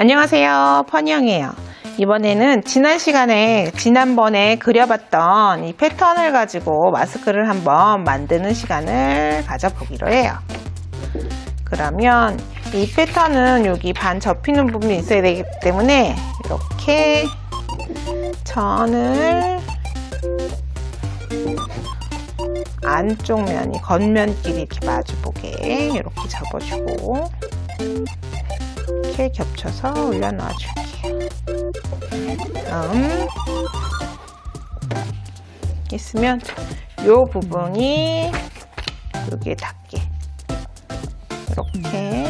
안녕하세요. 퍼니영이에요. 이번에는 지난 시간에, 지난번에 그려봤던 이 패턴을 가지고 마스크를 한번 만드는 시간을 가져보기로 해요. 그러면 이 패턴은 여기 반 접히는 부분이 있어야 되기 때문에 이렇게 천을 안쪽 면이 겉면끼리 이렇게 마주보게 이렇게 접어주고 이렇게 겹쳐서 올려놓아 줄게요. 다음 있으면 요 부분이 여기에 닿게 이렇게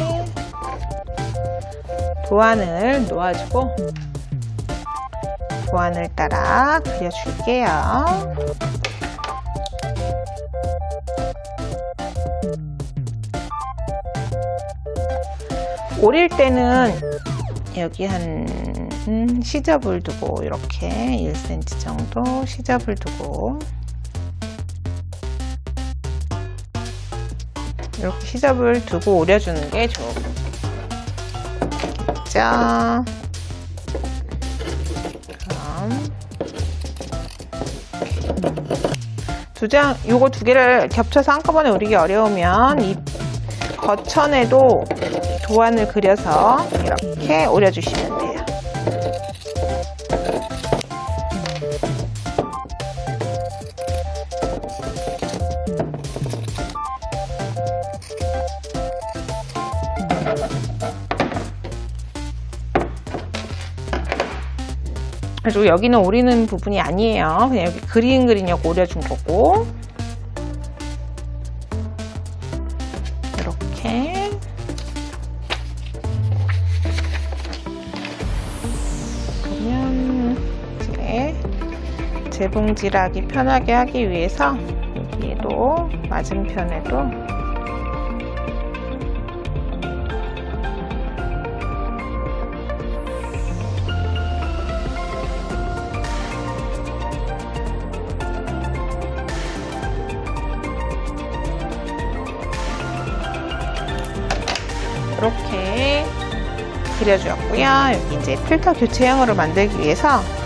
도안을 놓아주고 도안을 따라 그려줄게요. 오릴 때는 여기 한 음, 시접을 두고 이렇게 1cm 정도 시접을 두고 이렇게 시접을 두고 오려주는 게 좋겠죠. 그럼 두 장, 요거 두 개를 겹쳐서 한꺼번에 오리기 어려우면 이 거천에도 도안을 그려서 이렇게 오려주시면 돼요. 그리고 여기는 오리는 부분이 아니에요. 그냥 여기 그림 그리려고 오려준 거고. 재봉질하기 편하게 하기 위해서 여기에도 맞은편에도 이렇게 그려주었고요. 여기 이제 필터 교체형으로 만들기 위해서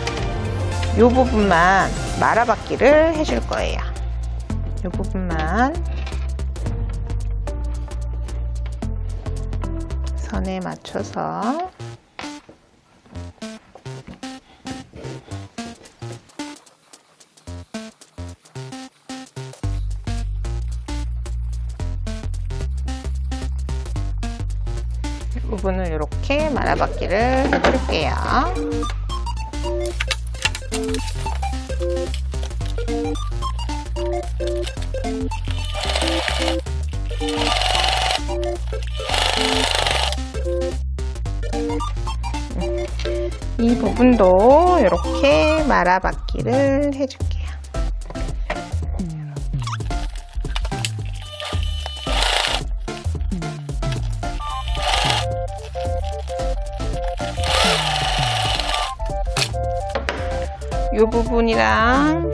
이 부분만 말아받기를 해줄 거예요. 이 부분만 선에 맞춰서 이 부분을 이렇게 말아받기를 해줄게요. 이렇게 말아받기를 해줄게요. 이 부분이랑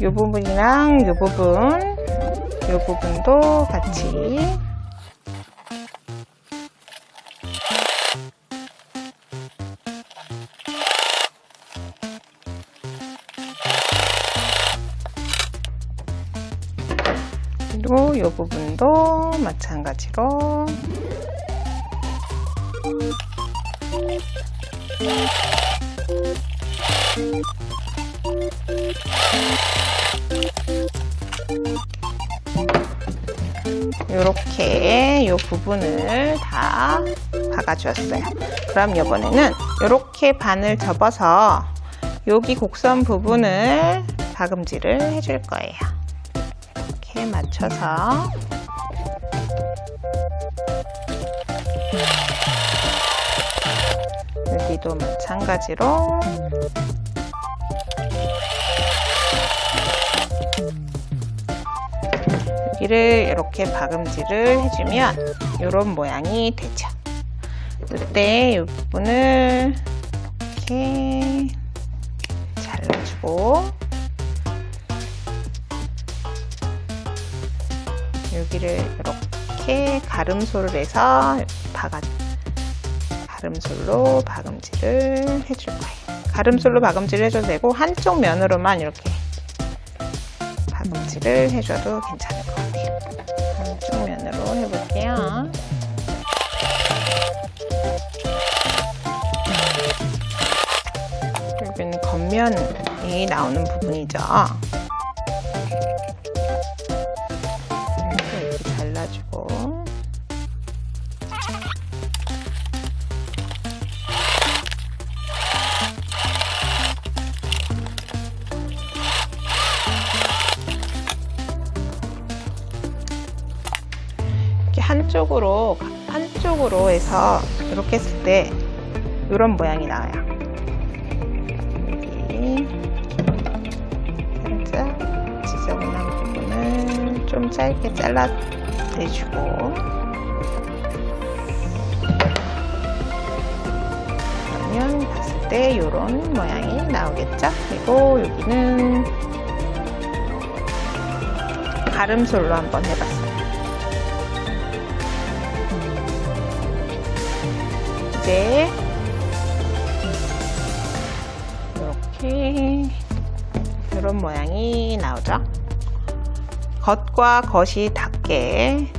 이 부분이랑 이 부분 이 부분도 같이 이 부분도 마찬가지로 이렇게 이 부분을 다 박아주었어요. 그럼 이번에는 이렇게 반을 접어서 여기 곡선 부분을 박음질을 해줄 거예요. 이렇게 맞춰서. 여기도 마찬가지로. 여기를 이렇게 박음질을 해주면 이런 모양이 되죠. 이때 이 부분을 이렇게 잘라주고 여기를 이렇게 가름소를 해서 박아 가름솔로 박음질을 해줄 거예요. 가름솔로 박음질을 해줘도 되고 한쪽 면으로만 이렇게 박음질을 해줘도 괜찮을 것 같아요. 한쪽 면으로 해볼게요. 여기는 겉면이 나오는 부분이죠. 한쪽으로 한쪽으로 해서 이렇게 했을 때 이런 모양이 나와요. 여기 살짝 지저분한 부분을 좀 짧게 잘라내주고 그러면 봤을 때 이런 모양이 나오겠죠? 그리고 여기는 가름솔로 한번 해봤어요. 이제 이렇게 이런 모양이 나오죠. 겉과 겉이 닿게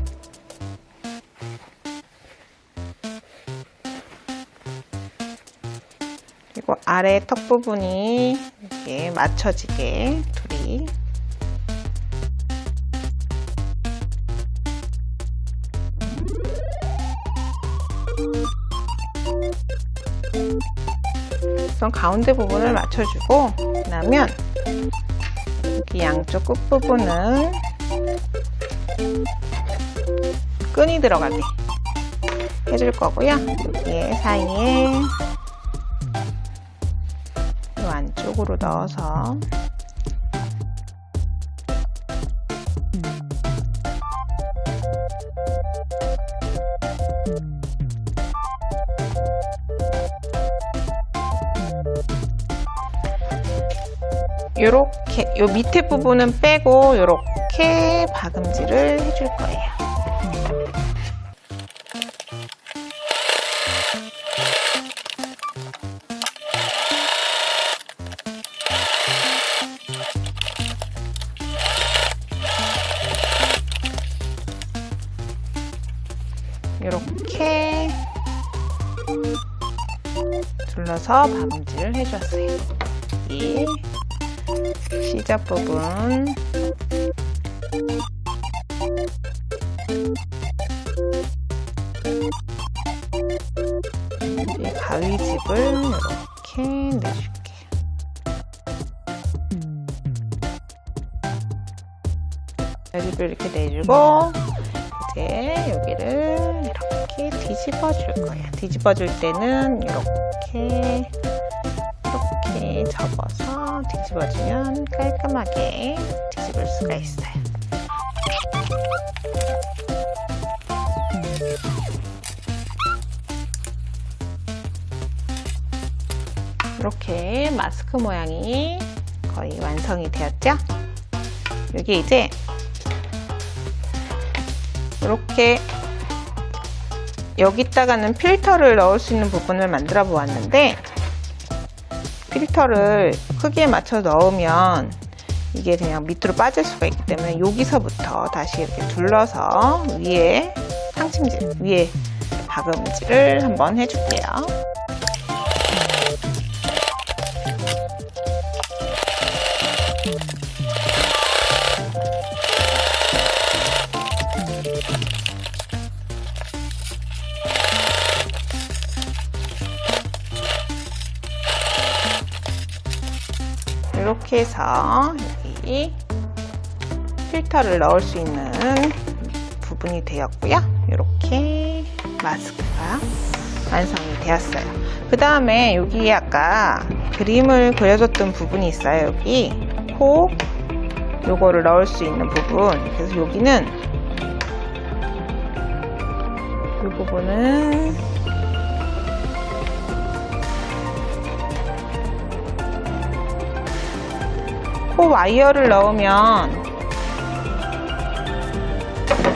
그리고 아래 턱 부분이 이렇게 맞춰지게 둘이 우선 가운데 부분을 맞춰주고 그러면 여기 양쪽 끝 부분은 끈이 들어가게 해줄 거고요. 여기 사이에 이 안쪽으로 넣어서 요렇게 요 밑에 부분은 빼고 요렇게 박음질을 해줄 거예요. 요렇게 둘러서 박음질을 해줬어요. 이 시작 부분 이 가위집을 이렇게 내줄게요. 가위집을 이렇게 내주고 이제 여기를 이렇게 뒤집어 줄 거예요. 뒤집어 줄 때는 이렇게 접어서 뒤집어주면 깔끔하게 뒤집을 수가 있어요. 이렇게 마스크 모양이 거의 완성이 되었죠? 여기 이제 이렇게 여기다가는 필터를 넣을 수 있는 부분을 만들어 보았는데 필터를 크기에 맞춰 넣으면 이게 그냥 밑으로 빠질 수가 있기 때문에 여기서부터 다시 이렇게 둘러서 위에 상침질, 위에 박음질을 한번 해줄게요. 이렇게 해서 여기 필터를 넣을 수 있는 부분이 되었고요. 이렇게 마스크가 완성이 되었어요. 그 다음에 여기 아까 그림을 그려줬던 부분이 있어요. 여기 코 요거를 넣을 수 있는 부분. 그래서 여기는 이 부분은 코 와이어를 넣으면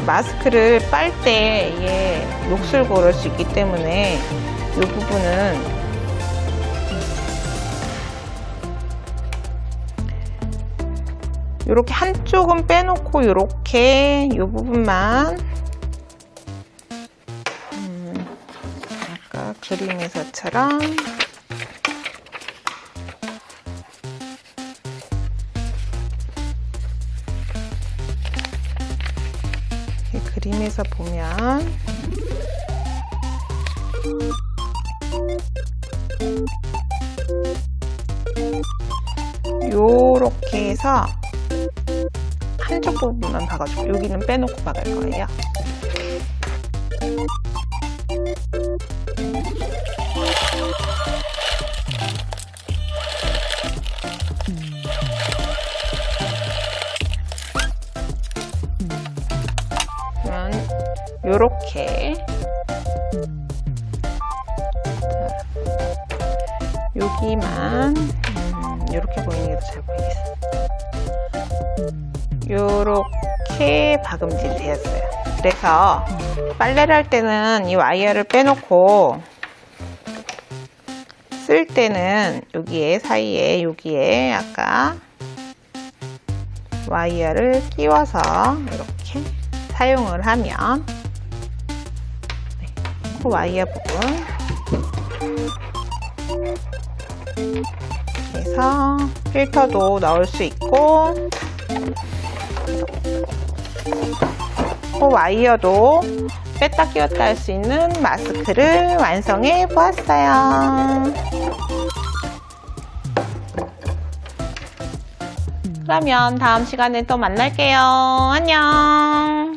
마스크를 빨때 이게 녹슬 고를 수 있기 때문에 이 부분은 이렇게 한쪽은 빼놓고 이렇게 이 부분만 음, 아까 그림에서처럼 그림에서 보면 요렇게 해서 한쪽 부분만 박아주고 여기는 빼놓고 박을 거예요. 요렇게 자, 여기만 음, 요렇게 보이는 게더잘 보이겠어요. 요렇게 박음질 되었어요. 그래서 빨래를 할 때는 이 와이어를 빼놓고 쓸 때는 여기에 사이에 여기에 아까 와이어를 끼워서 이렇게 사용을 하면 네, 그 와이어 부분 그래서 필터도 넣을 수 있고 그 와이어도 뺐다 끼웠다 할 수 있는 마스크를 완성해 보았어요. 그러면 다음 시간에 또 만날게요. 안녕.